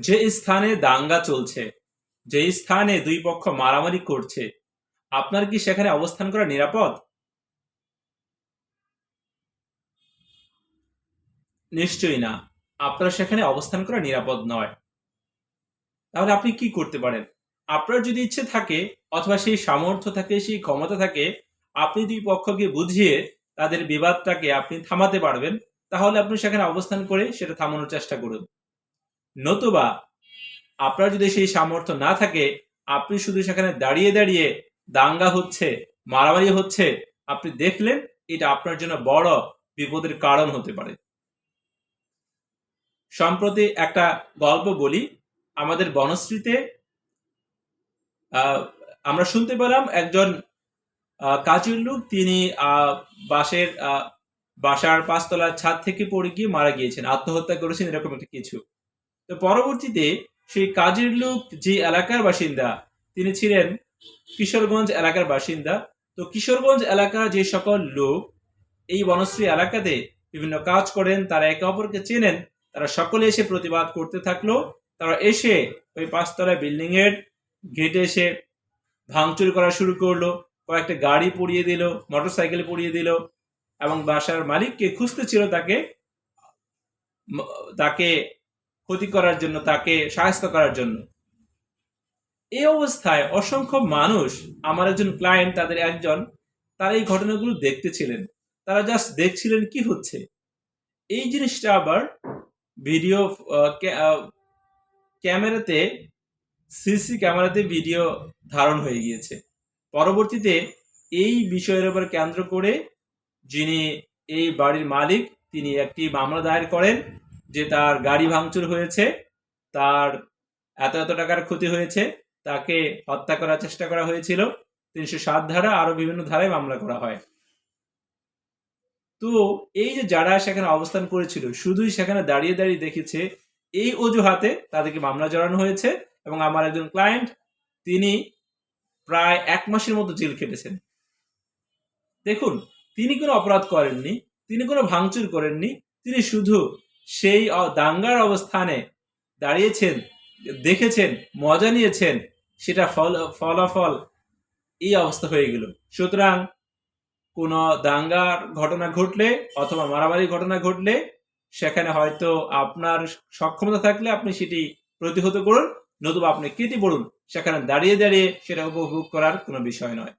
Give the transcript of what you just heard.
যে স্থানে দাঙ্গা চলছে, যে স্থানে দুই পক্ষ মারামারি করছে, আপনার কি সেখানে অবস্থান করা নিরাপদ? নিশ্চয়ই না। আপনার সেখানে অবস্থান করা নিরাপদ নয়। তাহলে আপনি কি করতে পারেন? আপনার যদি ইচ্ছে থাকে, অথবা সেই সামর্থ্য থাকে, সেই ক্ষমতা থাকে, আপনি দুই পক্ষকে বুঝিয়ে তাদের বিবাদটাকে আপনি থামাতে পারবেন, তাহলে আপনি সেখানে অবস্থান করে সেটা থামানোর চেষ্টা করুন। নতুবা আপনার যদি সেই সামর্থ্য না থাকে, আপনি শুধু সেখানে দাঁড়িয়ে দাঁড়িয়ে দাঙ্গা হচ্ছে, মারামারি হচ্ছে, আপনি দেখলেন এটা আপনার জন্য বড় বিপদের কারণ হতে পারে। সম্প্রতি একটা গল্প বলি, আমাদের বনশ্রীতে আমরা শুনতে পেলাম একজন কাজের লোক, তিনি বাসের বাসার পাঁচতলার ছাদ থেকে পড়ে গিয়ে মারা গিয়েছেন, আত্মহত্যা করেছেন, এরকম একটা কিছু। তো পরবর্তীতে সেই কাজের লোক যে এলাকার বাসিন্দা, তিনি ছিলেন কিশোরগঞ্জ এলাকার বাসিন্দা। তো কিশোরগঞ্জ এলাকার যে সকল লোক এই বনশ্রী এলাকাতে বিভিন্ন কাজ করেন, তারা একে অপরকে চেনেন, তারা সকলে এসে প্রতিবাদ করতে থাকল। তারা এসে ওই পাঁচতলা বিল্ডিং এর গেটে এসে ভাঙচুর করা শুরু করল, কয়েকটা গাড়ি পুড়িয়ে দিল, মোটরসাইকেল পুড়িয়ে দিল এবং বাসার মালিককে খুঁজতে ছিল তাকে তাকে ক্ষতি করার জন্য, তাকে সাহায্য করার জন্য। এই অবস্থায় অসংখ্য মানুষ, আমার একজন ক্লায়েন্ট তাদের একজন, তারা এই ঘটনাগুলো দেখতেছিলেন। তারা জাস্ট দেখছিলেন কি হচ্ছে। এই জিনিসটা আবার ভিডিও ক্যামেরাতে, সিসি ক্যামেরাতে ভিডিও ধারণ হয়ে গিয়েছে। পরবর্তীতে এই বিষয়ের উপর কেন্দ্র করে যিনি এই বাড়ির মালিক, তিনি একটি মামলা দায়ের করেন। যে তার গাড়ি ভাঙচুর হয়েছে, তার এত এত টাকার ক্ষতি হয়েছে, তাকে হত্যা করার চেষ্টা করা হয়েছিল, তিনশো সাত ধারা আরও বিভিন্ন ধারায় মামলা করা হয়। তো এই যে যারা সেখানে অবস্থান করেছিল, শুধুই সেখানে দাঁড়িয়ে দাঁড়িয়ে দেখেছে, এই অজুহাতে তাদেরকে মামলা জড়ানো হয়েছে এবং আমার একজন ক্লায়েন্ট তিনি প্রায় এক মাসের মতো জেল খেটেছেন। দেখুন, তিনি কোনো অপরাধ করেননি, তিনি কোনো ভাঙচুর করেননি, তিনি শুধু সেই দাঙ্গার অবস্থানে দাঁড়িয়েছেন, দেখেছেন, মজা নিয়েছেন, সেটা ফল, ফলাফল, এই অবস্থা হয়ে গেল। সুতরাং কোনো দাঙ্গার ঘটনা ঘটলে অথবা মারামারি ঘটনা ঘটলে সেখানে হয়তো আপনার সক্ষমতা থাকলে আপনি সেটি প্রতিহত করুন, নতুবা আপনি কেটে পড়ুন, সেখানে দাঁড়িয়ে দাঁড়িয়ে সেটা উপভোগ করার কোনো বিষয় নয়।